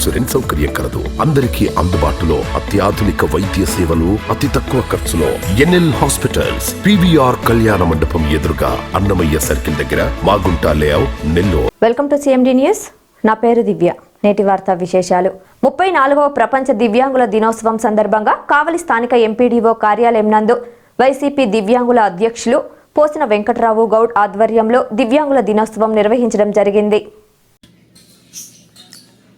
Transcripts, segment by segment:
Insurance సౌకర్యం కలదు. అందరికీ అందుబాటులో అత్యాధునిక వైద్య సేవలు అతి తక్కువ ఖర్చులో. ఎన్ఎల్ హాస్పిటల్స్ పివిఆర్ కళ్యాణ మండపం ఎదురుగా అన్నమయ్య సర్కిల్ దగ్గర Magunta layout Nellore. Welcome to CMD news. నా పేరు దివ్య. నేటి వార్తా విశేషాలు. ముప్పై నాలుగవ ప్రపంచ దివ్యాంగుల దినోత్సవం సందర్భంగా కావలి స్థానిక ఎంపీడీఓ కార్యాలయం నందు వైసీపీ దివ్యాంగుల అధ్యక్షులు పోసిన వెంకటరావు గౌడ్ ఆధ్వర్యంలో దివ్యాంగుల దినోత్సవం నిర్వహించడం జరిగింది.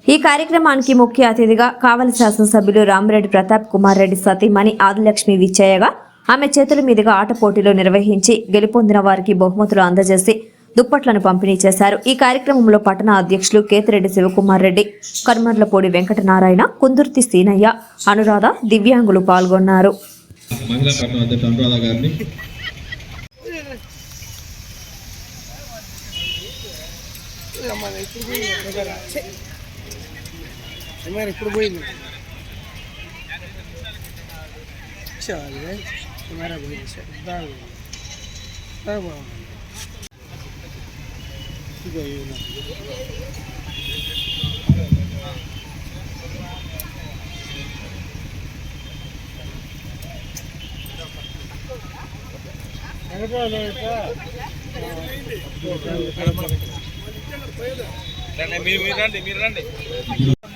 ఈ కార్యక్రమానికి ముఖ్య అతిథిగా కావలి శాసనసభ్యులు రామిరెడ్డి ప్రతాప్ కుమార్ రెడ్డి సతీమణి ఆదిలక్ష్మి విచ్చేయగా ఆమె చేతుల మీదుగా ఆట పోటీలు నిర్వహించి గెలుపొందిన వారికి బహుమతులు అందజేసి దుప్పట్లను పంపిణీ చేశారు. ఈ కార్యక్రమంలో పట్టణ అధ్యక్షులు కేతిరెడ్డి శివకుమార్ రెడ్డి కర్మర్లపూడి వెంకటనారాయణ కుందుర్తి సీనయ్య అనురాధ దివ్యాంగులు పాల్గొన్నారు. గారిని. మరి ఇప్పుడు పోయింది? చాలు కెమెరా పోయింది సార్ బాగా బాగా బాగుంది ఇదిగో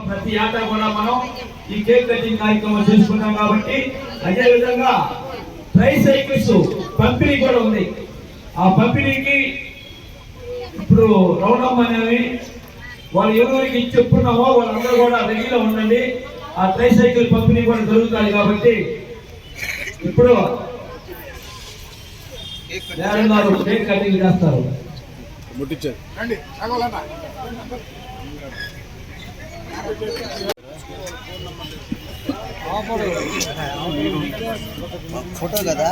ప్రతి ఆట కూడా మనం ఈ కేక్ కటింగ్ కార్యక్రమం చేసుకున్నాం కాబట్టి అదే విధంగా ట్రై సైకిల్స్ పంపిణీ కూడా ఉంది. ఆ పంపిణీకి ఇప్పుడు రౌండప్ అనేవి వాళ్ళు ఎవరికి ఇచ్చి చెప్పుకున్నామో వాళ్ళందరూ కూడా రెడీలో ఉండండి. ఆ ట్రై సైకిల్ పంపిణీ కూడా జరుగుతుంది కాబట్టి ఇప్పుడు కేక్ కటింగ్ చేస్తారు. ఫోటో కదా?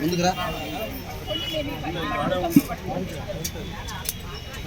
ముందుకురా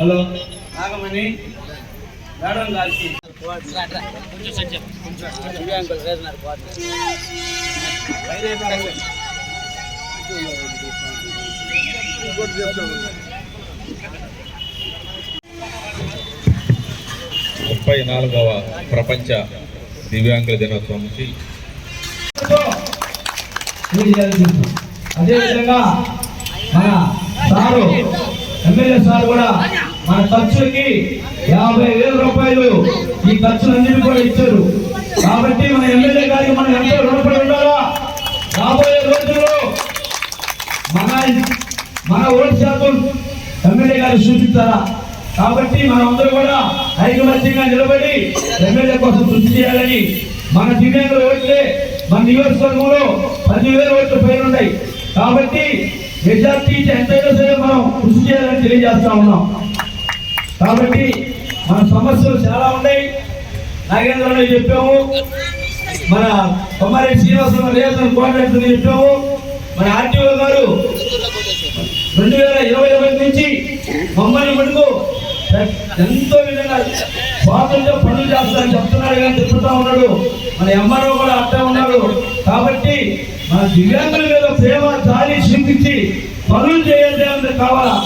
హలో. నాగమణి మేడం గారికి. ముప్పై నాలుగవ ప్రపంచ దివ్యాంగుల దినోత్సవంకి అదేవిధంగా మన సారు ఎమ్మెల్యే సార్ కూడా మన ఖర్చులకి యాభై వేల రూపాయలు ఈ ఖర్చులన్నిటి కూడా ఇచ్చారు. కాబట్టి మన ఎమ్మెల్యే గారికి మనం ఎంతో రుణపడి ఉండాలా? రాబోయే రోజుల్లో మన మన ఓటు శాతం ఎమ్మెల్యే గారు సూచిస్తారా? కాబట్టి మనం అందరూ కూడా ఐకమత్యంగా నిలబడి ఎమ్మెల్యే కోసం కృషి చేయాలని మన దివ్యాంగుల ఓట్లే మన నియోజకవర్గంలో పదివేల ఓట్ల పైన ఉన్నాయి. కాబట్టి మెజార్టీ ఎంతైనా సరే మనం కృషి చేయాలని తెలియజేస్తా ఉన్నాం. కాబట్టి మన సమస్యలు చాలా ఉన్నాయి. నాగేంద్ర చెప్పాము. మన కొమ్మారెడ్డి శ్రీనివాసరావు లేదని కోఆర్డినేటర్ చెప్పాము. మన ఆర్టీఓ గారు రెండు వేల ఇరవై ఒకటి నుంచి మమ్మల్ని మటుకు ఎంతో విధంగా స్వాతంత్ర పనులు చేస్తారని చెప్తున్నాడు కానీ చెప్తా ఉన్నాడు. మన ఎంఆర్ఓ కూడా అట్టే ఉన్నాడు. కాబట్టి మన దివ్యాంగుల మీద ప్రేమ జాలి చూపించి పనులు చేయాలి అంటే కావాలా?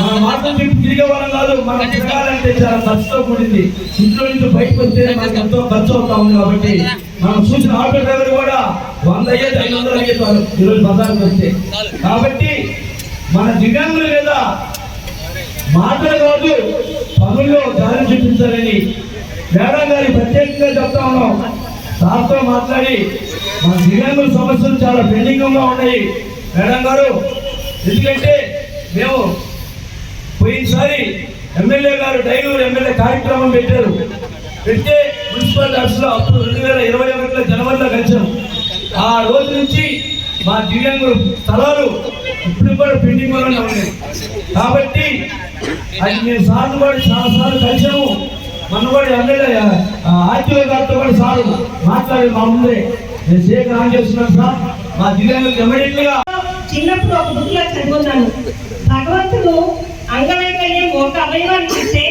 మన మాటలు చెప్పి తిరిగే వాళ్ళం కాదు మన తిరగాలంటే చాలా ఖర్చుతో కూడింది. ఇంట్లో నుంచి బయటకు వస్తే మనకి ఎంతో ఖర్చు అవుతా ఉంది కాబట్టి మనం చూసిన ఆటో డ్రైవర్ కూడా వంద అయ్యేది ఐదు వందలు అయ్యేవారు ఈరోజు బజార్కి వస్తే. కాబట్టి మన దివ్యాంగుల మీద మాటలు కాదు పనుల్లో దారి చూపించాలని మేడం గారి ప్రత్యేకంగా చెప్తా ఉన్నాం. సార్తో మాట్లాడి మన దివ్యాంగుల సమస్యలు చాలా పెండింగ్గా ఉన్నాయి. మేడం గారు ఎందుకంటే మేము పోయినసారి ఎమ్మెల్యే గారు డైనూరు ఎమ్మెల్యే కార్యక్రమం పెట్టారు. పెడితే మున్సిపల్ ఆఫీస్లో అప్పుడు రెండు వేల ఇరవై ఒకటిలో జనవరిలో కలిసాం ఆ రోజు నుంచి మా దివ్యాంగుల స్థలాలు ఇప్పుడు కూడా పెండింగ్లోనే ఉన్నాయి. కాబట్టి అది మేము సార్లు కూడా చాలా సార్లు కలిసాము మన కూడా ఎమ్మెల్యే ఆర్టీఓ గారితో కూడా సార్ మాట్లాడి మా ముందే. నేను శేఖర్ ఆన్ చేస్తున్నాను సార్. మా దివ్యాంగులకు ఎమ్మడెంట్ చిన్నప్పుడు ఒక బుక్లో చదువున్నాను భగవంతుడు అంగవైకల్యం ఒక అవయవాన్ని ఇస్తే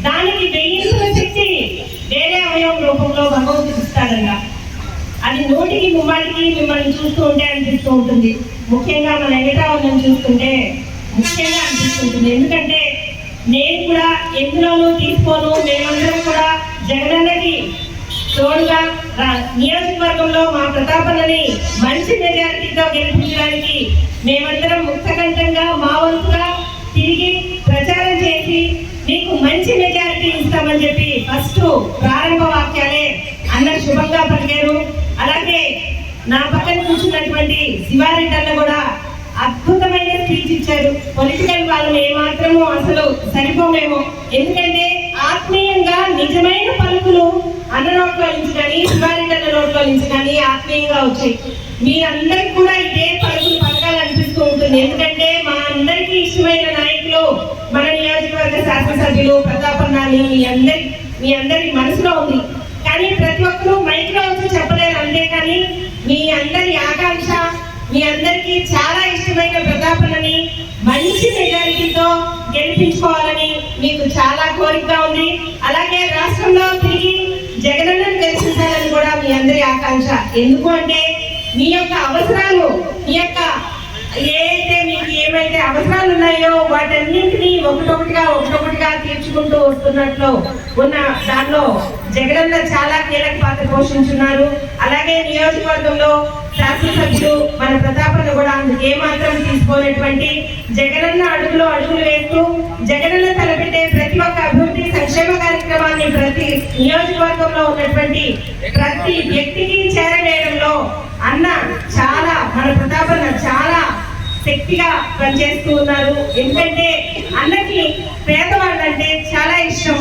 దానికి వెయ్యింపుల శక్తి వేరే అవయవం రూపంలో భగవంతుడు ఇస్తాడంట. అది నోటికి ముమ్మాటికి మిమ్మల్ని చూస్తూ ఉంటే అనిపిస్తూ ఉంటుంది. ముఖ్యంగా మన ఎగటావరణం చూస్తుంటే ముఖ్యంగా అనిపిస్తుంటుంది ఎందుకంటే నేను కూడా ఎందులోనూ తీసుకోను మేమందరం కూడా జగనన్నకి తోడుగా నియోజకవర్గంలో మా ప్రతాపనని మంచి మెజారిటీతో గెలిపించడానికి మేమందరం ముక్తకంఠంగా మా వంతుగా తిరిగి ప్రచారం చేసి మీకు మంచి మెజారిటీ ఇస్తామని చెప్పి ఫస్ట్ ప్రారంభ వాక్యాలే అన్న శుభంగా పలికారు. అలాగే నా పక్కన కూర్చున్నటువంటి శివారెడ్డి అన్న కూడా అద్భుతమైన స్పీచ్ ఇచ్చారు. పొలిటికల్ వాళ్ళు ఏమాత్రము అసలు సరిపోమేమో ఎందుకంటే ఆత్మీయంగా నిజమైన పలుకులు అన్న నోట్లో నుంచి కానీ శివారెడ్డి అన్న నోట్లో నుంచి కానీ ఆత్మీయంగా వచ్చాయి. మీరందరికి కూడా ఇదే పలుకులు పలకాలనిపిస్తూ ఉంటుంది. ఎందుకంటే మా అందరికీ ఇష్టమైన నాయకులు మన నియోజకవర్గ శాసనసభ్యులు మీ అందరి మీ అందరి మనసులో ఉంది. కానీ ప్రతి ఒక్కరూ మైక్లో వచ్చి చెప్పలేరు అంతే కానీ మీ అందరి ఆకాంక్ష మీ అందరికీ చాలా ఇష్టమైన ప్రతాపనని మంచి మెజారిటీతో గెలిపించుకోవాలని మీకు చాలా కోరికగా ఉంది. అలాగే రాష్ట్రంలో తిరిగి జగనన్నను గెలిపించాలని కూడా మీ అందరి ఆకాంక్ష. ఎందుకు అంటే మీ యొక్క అవసరాలు మీ యొక్క ఏదైతే మీకు ఏమైతే అవసరాలు ఉన్నాయో వాటన్నింటినీ ఒకటొకటిగా ఒకటొకటి ఒకటొకటిగా తీర్చుకుంటూ వస్తున్నట్లు ఉన్న దానిలో జగనన్న చాలా కీలక పాత్ర పోషించున్నారు. అలాగే నియోజకవర్గంలో శాసనసభ్యులు మన ప్రతాపన్న కూడా అందుకు ఏమాత్రం తీసుకోనటువంటి జగనన్న అడుగులో అడుగులు వేస్తూ జగనన్న తలపెట్టే ప్రతి ఒక్క అభివృద్ధి సంక్షేమ కార్యక్రమాన్ని ప్రతి నియోజకవర్గంలో ఉన్నటువంటి ప్రతి వ్యక్తికి చేరవేయడంలో అన్న చాలా మన ప్రతాపన్న చాలా శక్తిగా పనిచేస్తూ ఉన్నారు. ఎందుకంటే అన్నకి పేదవాళ్ళు అంటే చాలా ఇష్టం.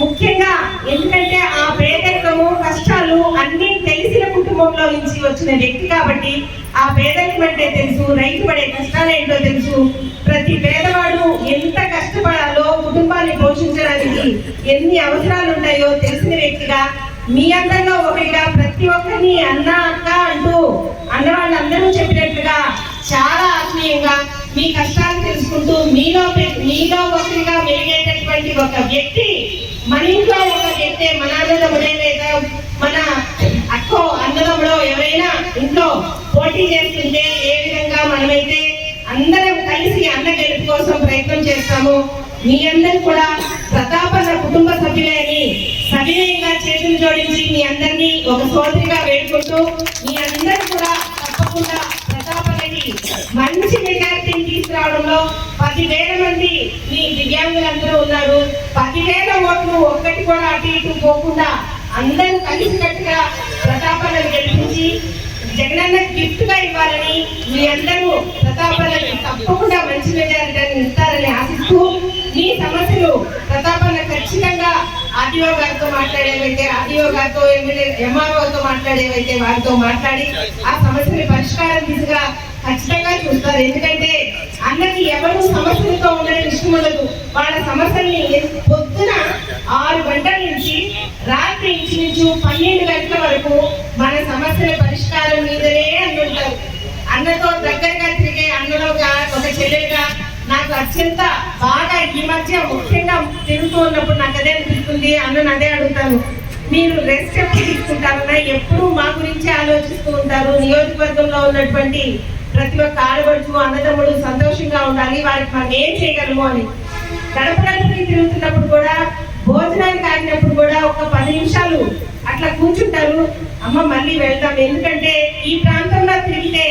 ముఖ్యంగా ఎందుకంటే ఆ పేదరికము కష్టాలు అన్ని తెలిసిన కుటుంబంలో నుంచి వచ్చిన వ్యక్తి కాబట్టి ఆ పేదరికం అంటే తెలుసు రైతు పడే కష్టాలు ఏంటో తెలుసు. ప్రతి పేదవాడు ఎంత కష్టపడాలో కుటుంబాన్ని పోషించడానికి ఎన్ని అవసరాలు ఉంటాయో తెలిసిన వ్యక్తిగా మీ అందరిలో ఒకటిగా ప్రతి ఒక్కరిని అన్న అక్క అంటూ అన్న వాళ్ళందరూ చెప్పినట్లుగా చాలా ఆత్మీయంగా మీ కష్టాలు తెలుసుకుంటూ మీలో మీలో ఒకరిగా వెలిగేటటువంటి ఒక వ్యక్తి మన ఇంట్లో ఒక వ్యక్తి మన అన్నదమ్ముడే లేదా మన అక్కో అన్నదమ్ముడో ఎవరైనా ఇంట్లో పోటీ చేస్తుంటే ఏ విధంగా మనమైతే అందరం కలిసి అన్న గెలుపు కోసం ప్రయత్నం చేస్తాము మీ అందరూ కూడా ప్రతాపన్న కుటుంబ సభ్యులే అని సవినయంగా చేతులు జోడించి మీ అందరినీ ఒక సోదరిగా వేడుకుంటూ మీ అందరూ కూడా తప్పకుండా మంచి మెజారిటీని తీసుకురావడంలో పదివేల మంది మీ దివ్యాంగులందరూ ఉన్నారు. పదివేల ఓట్లు ఒక్కటి కూడా అటు ఇటు పోకుండా అందరూ కలిసికట్టుగా ప్రతాపాలను గెలిపించి జగనన్న గిఫ్ట్గా ఇవ్వాలని మీ అందరూ ప్రతాపాలను తప్పకుండా మంచి మెజారిటీని ఇస్తారని ఆశిస్తూ మీ సమస్యలు ప్రతాపన్న ఖచ్చితంగా ఆర్టీఓ గారితో మాట్లాడేవైతే ఆర్టీఓ గారితో ఎంఆర్ఓతో మాట్లాడేవైతే వారితో మాట్లాడి ఆ సమస్యని పరిష్కారం దిశగా ఖచ్చితంగా చూస్తారు. ఎందుకంటే అందరికి ఎవరు సమస్యలతో ఉండడం ఇష్టం ఉండదు. వాళ్ళ సమస్యల్ని పొద్దున ఆరు గంటల నుంచి రాత్రి ఇంచుమించు పన్నెండు గంటల వరకు మన సమస్యల పరిష్కారం మీదనే అంటుంటారు అన్నతో దగ్గరగా తిరిగే అన్నలోగా ఒక చెల్లెగా నాకు అత్యంత బాగా ఈ మధ్య ముఖ్యంగా తిరుగుతూ ఉన్నప్పుడు నాకు అదే అనిపిస్తుంది. అన్నను అదే అడుగుతాను. మీరు రెస్ట్ ఎప్పుడు తీసుకుంటారన్నా ఎప్పుడు మా గురించి ఆలోచిస్తూ ఉంటారు. నియోజకవర్గంలో ఉన్నటువంటి ప్రతి ఒక్క ఆడబడుచు అన్నదమ్ముడు సంతోషంగా ఉండాలి. వారికి మనం ఏం చేయగలము అని గడపడానికి తిరుగుతున్నప్పుడు కూడా భోజనానికి ఆగినప్పుడు కూడా ఒక పది నిమిషాలు అట్లా కూర్చుంటారు. అమ్మ మళ్ళీ వెళ్దాం. ఎందుకంటే ఈ ప్రాంతంలో తిరిగితే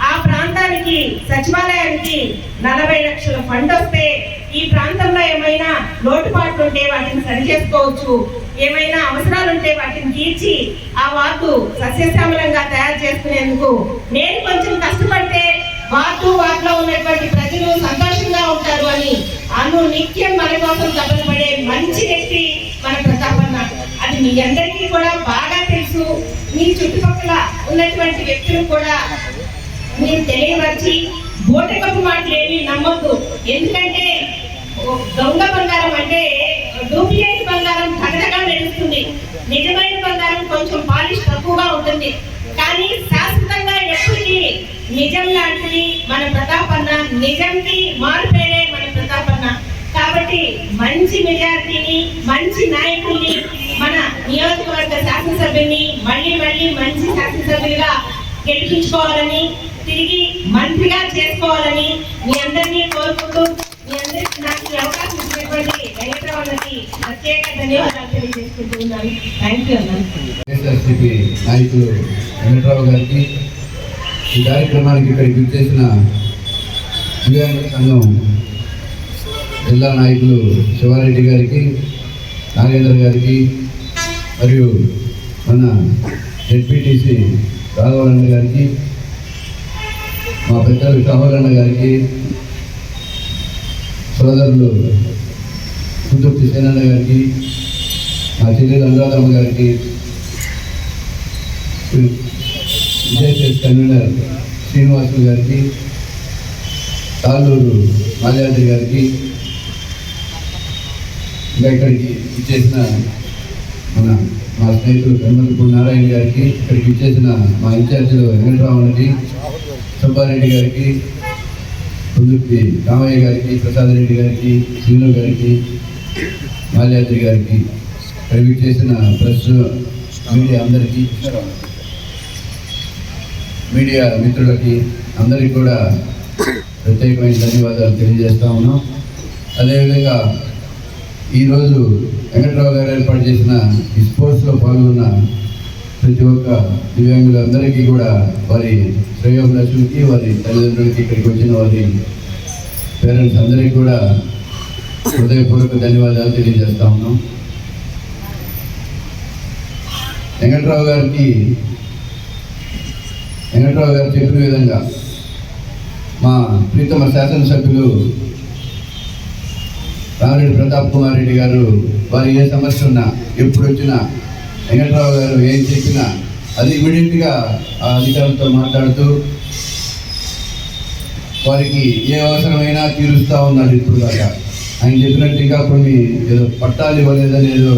ఆ ప్రాంతానికి సచివాలయానికి నలభై లక్షల ఫండ్ వస్తే ఈ ప్రాంతంలో ఏమైనా లోటుపాట్లు ఉంటే వాటిని సరి చేసుకోవచ్చు ఏమైనా అవసరాలు ఉంటే వాటిని తీర్చి ఆ వార్డు సస్యశ్యామలంగా తయారు చేసుకునేందుకు నేను కొంచెం కష్టపడితే వార్డు వార్డులో ఉన్నటువంటి ప్రజలు సంతోషంగా ఉంటారు అని అను నిత్యం మన కోసం తపనపడే మంచి వ్యక్తి మన ప్రతాపన్న అది మీ అందరికీ కూడా బాగా తెలుసు. మీ చుట్టుపక్కల ఉన్నటువంటి వ్యక్తులు కూడా మీరు తెలియవచ్చి బోటకపు మాటలు ఏమీ నమ్మద్దు. ఎందుకంటే దొంగ బంగారం అంటే డూప్లికేట్ బంగారం తగదగా మెరుస్తుంది. నిజమైన బంగారం కొంచెం పాలిష్ తక్కువగా ఉంటుంది. కానీ శాశ్వతంగా ఎప్పటికీ నిజం లాంటిది మన ప్రతాపన్న నిజంకి మారుపేరే మన ప్రతాపన్న. కాబట్టి మంచి మెజారిటీని మంచి నాయకుల్ని మన నియోజకవర్గ శాసనసభ్యుని మళ్ళీ మళ్ళీ మంచి శాసనసభ్యులుగా గెలిపించుకోవాలని తిరిగి మంత్రిగా చేసుకోవాలని మీ అందరినీ కోరుకుంటూ ఈ అవకాశం ఇచ్చినటువంటి వెంకటరావులకి ప్రత్యేక ధన్యవాదాలు థ్యాంక్ యూ అన్నాను నాయకులు వెంకట్రావు గారికి ఈ కార్యక్రమానికి ఇక్కడికి చేసిన దివ్యాంగ సంఘం జిల్లా నాయకులు శివారెడ్డి గారికి నాగేంద్ర గారికి మరియు మన జెడ్పీటీసీ రాఘవరణ గారికి మా పెద్దలు కావాలన్న గారికి సోదరులు కుందుర్తి సేనన్న గారికి మా చెల్లెలు అనురాధమ్మ గారికి విజయశేష్ కన్వీనర్ శ్రీనివాసులు గారికి తాళ్ళూరు మాల్యాద్రి గారికి ఇంకా ఇక్కడికి ఇచ్చేసిన మన మా స్నేహితులు కన్మలపూడి నారాయణ గారికి ఇక్కడికి ఇచ్చేసిన మా ఇన్ఛార్జీలు వెంకటరామరెడ్డి సుబ్బారెడ్డి గారికి ముందుకి రామయ్య గారికి ప్రసాద్ రెడ్డి గారికి శ్రీను గారికి మాల్యాద్రి గారికి ప్రైవేట్ చేసిన ప్రెస్ మీడియా అందరికీ మీడియా మిత్రులకి అందరికీ కూడా ప్రత్యేకమైన ధన్యవాదాలు తెలియజేస్తా ఉన్నాం. అదేవిధంగా ఈరోజు వెంకట్రావు గారు ఏర్పాటు చేసిన ఈ స్పోర్ట్స్లో పాల్గొన్న ప్రతి ఒక్క దివ్యాంగులందరికీ కూడా వారి శ్రేయోభిలాషులకి వారి తల్లిదండ్రులకి ఇక్కడికి వచ్చిన వారి పేరెంట్స్ అందరికీ కూడా హృదయపూర్వక ధన్యవాదాలు తెలియజేస్తా ఉన్నాం. వెంకట్రావు గారికి వెంకట్రావు గారు చెప్పిన విధంగా మా ప్రీతమ శాసనసభ్యులు రామిరెడ్డి ప్రతాప్ కుమార్ రెడ్డి గారు వారు ఏ సమస్య ఉన్నా ఎప్పుడు వచ్చినా వెంకట్రావు గారు ఏం చెప్పినా అది ఇమీడియట్గా ఆ అధికారులతో మాట్లాడుతూ వారికి ఏ అవసరమైనా తీరుస్తూ ఉన్నారు ఇప్పుడు దాకా. ఆయన చెప్పినట్టు ఇంకా కొన్ని ఏదో పట్టాలు ఇవ్వలేదని ఏదో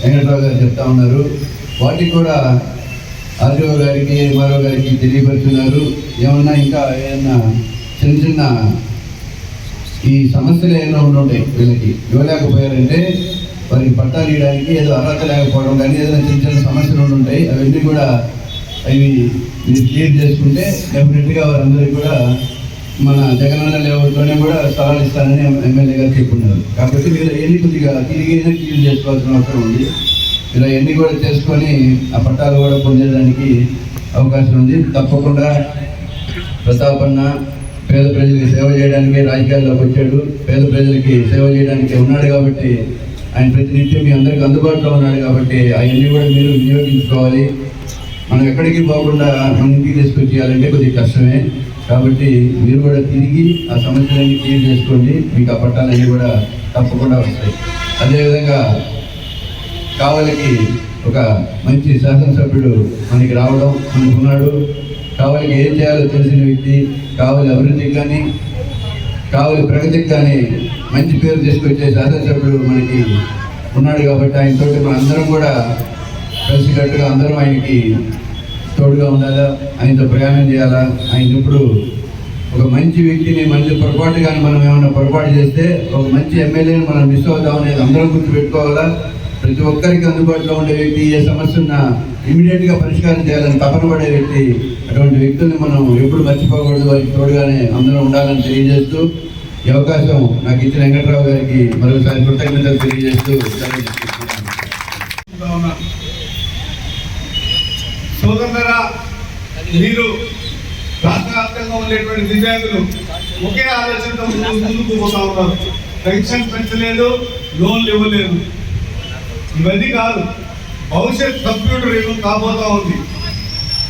వెంకట్రావు గారు చెప్తా ఉన్నారు. వాటికి కూడా ఆర్డీఓ గారికి ఎంఆర్ఓ గారికి తెలియపరుచున్నారు ఏమన్నా ఇంకా ఏమన్నా చిన్న చిన్న ఈ సమస్యలు ఏమైనా ఉండుంటాయి వీళ్ళకి ఇవ్వలేకపోయారంటే వారికి పట్టాలు ఇవ్వడానికి ఏదో అర్హత లేకపోవడం కానీ ఏదైనా చిన్న చిన్న సమస్యలు ఉంటాయి అవన్నీ కూడా అవి మీరు క్లియర్ చేసుకుంటే డెఫినెట్గా వారందరికీ కూడా మన జగనన్న లేఅవుట్లోనే కూడా స్థలాలు ఇస్తానని ఎమ్మెల్యే గారు చెప్పున్నారు కాబట్టి మీరు ఎన్ని కొద్దిగా తిరిగి క్లియర్ చేసుకోవాల్సిన అవసరం ఉంది. ఇలా ఎన్ని కూడా చేసుకొని ఆ పట్టాలు కూడా పొందేదానికి అవకాశం ఉంది. తప్పకుండా ప్రతాపన్న పేద ప్రజలకి సేవ చేయడానికి రాజకీయాల్లోకి వచ్చాడు. పేద ప్రజలకి సేవ చేయడానికి ఉన్నాడు కాబట్టి ఆయన ప్రతినిత్యం మీ అందరికీ అందుబాటులో ఉన్నాడు కాబట్టి అవన్నీ కూడా మీరు వినియోగించుకోవాలి. మనం ఎక్కడికి పోకుండా మన ఇంటికి తీసుకొచ్చేయాలంటే కొద్దిగా కష్టమే. కాబట్టి మీరు కూడా తిరిగి ఆ సమస్యలన్నీ క్లియర్ చేసుకోండి. మీకు ఆ పట్టాలన్నీ కూడా తప్పకుండా వస్తాయి. అదేవిధంగా కావలికి ఒక మంచి శాసనసభ్యుడు మనకి రావడం అనుకున్నాడు. కావలికి ఏం చేయాలో తెలిసిన వ్యక్తి కావలి అభివృద్ధికి కానీ కావలి ప్రగతికి కానీ మంచి పేరు తీసుకొచ్చే శాసనసభ్యుడు మనకి ఉన్నాడు కాబట్టి ఆయనతో మన అందరం కూడా కలిసికట్టుగా అందరం ఆయనకి తోడుగా ఉండాలా? ఆయనతో ప్రయాణం చేయాలా? ఆయన ఇప్పుడు ఒక మంచి వ్యక్తిని మంచి పొరపాటు కానీ మనం ఏమైనా పొరపాటు చేస్తే ఒక మంచి ఎమ్మెల్యేని మనం మిస్ అవుతాం అనేది అందరం గుర్తుపెట్టుకోవాలా? ప్రతి ఒక్కరికి అందుబాటులో ఉండే వ్యక్తి ఏ సమస్యన్న ఇమీడియట్గా పరిష్కారం చేయాలని తపన పడే వ్యక్తి అటువంటి వ్యక్తుల్ని మనం ఎప్పుడు మర్చిపోకూడదు. వారికి తోడుగానే అందరం ఉండాలని తెలియజేస్తూ ఈ అవకాశం నాకు ఇచ్చిన వెంకట్రావు గారికి మరోసారి కృతజ్ఞతలు తెలియజేస్తూ సెలవు సోదరులరా మీరు రాష్ట్ర వ్యాప్తంగా ఉండేటువంటి దివ్యాంగులు ఒకే ఆలోచనతో ముందుకు పోతా ఉన్నారు. పెన్షన్ పెంచలేదు లోన్లు ఇవ్వలేదు. ఇవన్నీ కాదు భవిష్యత్ కంప్యూటర్ యుగం కాబోతా ఉంది.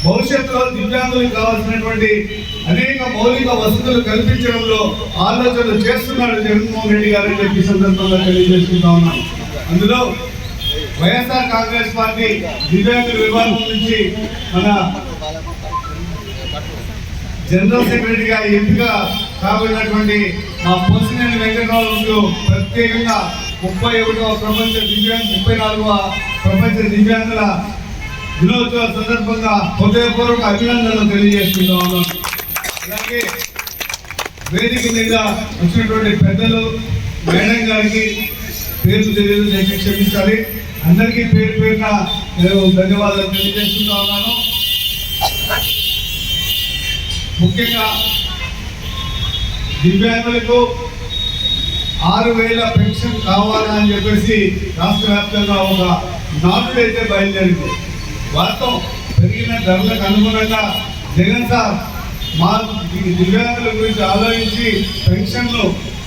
భవిష్యత్తులో దివ్యాంగులకు కావాల్సినటువంటి అనేక మౌలిక వసతులు కల్పించడంలో ఆలోచనలు చేస్తున్నాడు జగన్మోహన్ రెడ్డి గారు అని చెప్పి ఈ సందర్భంగా తెలియజేసుకుంటా ఉన్నాం అందులో వైఎస్ఆర్ కాంగ్రెస్ పార్టీ దివ్యాంగుల విభాగం నుంచి మన జనరల్ సెక్రటరీగా ఎంపిక కాబడినటువంటి మా పోసినేని వెంకటరావు ప్రత్యేకంగా ముప్పై ఒకటవ ప్రపంచ దివ్యాంగ ముప్పై నాలుగవ ప్రపంచ దివ్యాంగుల దినోత్సవ సందర్భంగా హృదయపూర్వక అభినందనలు తెలియజేసుకుంటా ఉన్నాను అలాగే వేదిక మీద వచ్చినటువంటి పెద్దలు మేడం గారికి పేర్లు తెలియదు నేను క్షమించాలి. అందరికీ పేరు పేరున నేను ధన్యవాదాలు తెలియజేస్తున్నా ఉన్నాను ముఖ్యంగా దివ్యాంగులకు ఆరు వేల పెన్షన్ కావాలని చెప్పేసి రాష్ట్ర వ్యాప్తంగా ఒక నాటుడు అయితే బయలుదేరింది. వాస్తవం పెరిగిన ధరలకు అనుగుణంగా జగన్ సార్ మా దివ్యాంగుల గురించి ఆలోచించి పెన్షన్లు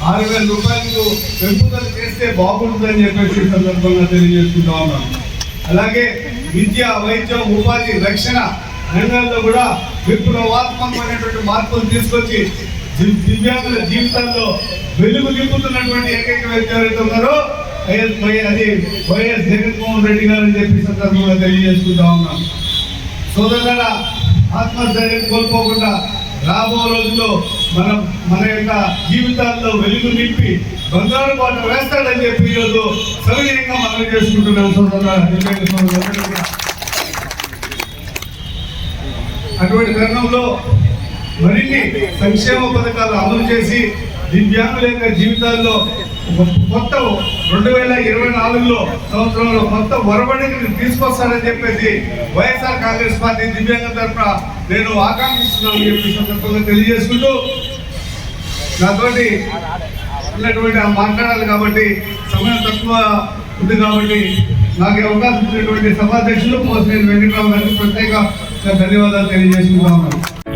ఆరు వేల రూపాయలకు పెంపుదల చేస్తే బాగుంటుందని చెప్పేసి సందర్భంగా తెలియజేసుకుంటా ఉన్నాం. అలాగే విద్య వైద్యం ఉపాధి రక్షణ రంగాల్లో కూడా విప్లవాత్మకమైనటువంటి మార్పులు తీసుకొచ్చి దివ్యాంగుల జీవితాల్లో వెలుగు నింపుతున్నటువంటి ఏకైక వ్యక్తి ఎవరైతే ఉన్నారో అది వైఎస్ జగన్మోహన్ రెడ్డి గారు అని చెప్పి సందర్భంగా తెలియజేసుకుంటా ఉన్నాం. సోదరుల ఆత్మస్థైర్యం కోల్పోకుండా రాబో రోజుల్లో మనం మన యొక్క జీవితాల్లో వెలుగు నింపి బంగారు పాట వేస్తాడని చెప్పి ఈరోజు సవినయంగా మనం చేసుకుంటున్నాం సోదరుల అటువంటి తరుణంలో మరిన్ని సంక్షేమ పథకాలు అమలు చేసి దివ్యాంగుల యొక్క జీవితాల్లో మొత్తం రెండు వేల ఇరవై నాలుగులో సంవత్సరంలో మొత్తం ఒరబడిని తీసుకొస్తానని చెప్పేసి వైఎస్ఆర్ కాంగ్రెస్ పార్టీ దివ్యాంగ తరఫున నేను ఆకాంక్షిస్తున్నాను చెప్పి సందర్భంగా తెలియజేసుకుంటూ నాతోటి ఉన్నటువంటి ఆ మాట్లాడాలి కాబట్టి సమయం తక్కువ ఉంది కాబట్టి నాకు అవకాశం ఇచ్చినటువంటి సభాధ్యక్షులు పోసినేని వెంకటరావు గారికి ప్రత్యేక ధన్యవాదాలు తెలియజేసుకుంటా ఉన్నాను.